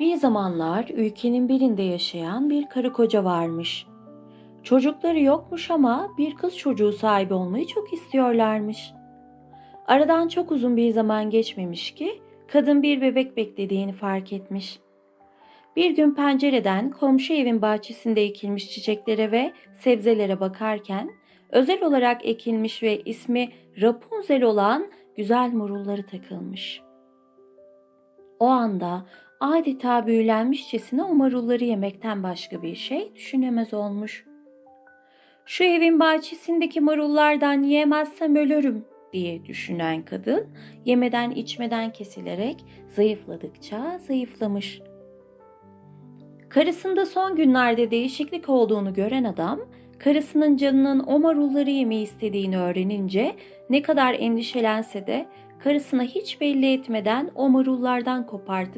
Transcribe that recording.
Bir zamanlar ülkenin birinde yaşayan bir karı koca varmış. Çocukları yokmuş ama bir kız çocuğu sahibi olmayı çok istiyorlarmış. Aradan çok uzun bir zaman geçmemiş ki kadın bir bebek beklediğini fark etmiş. Bir gün pencereden komşu evin bahçesinde ekilmiş çiçeklere ve sebzelere bakarken özel olarak ekilmiş ve ismi Rapunzel olan güzel morulları takılmış. O anda adeta büyülenmişçesine o yemekten başka bir şey düşünemez olmuş. Şu evin bahçesindeki marullardan yiyemezsem ölürüm diye düşünen kadın yemeden içmeden kesilerek zayıfladıkça zayıflamış. Karısında son günlerde değişiklik olduğunu gören adam, karısının canının o marulları yemeyi istediğini öğrenince ne kadar endişelense de karısına hiç belli etmeden o marullardan kopartıp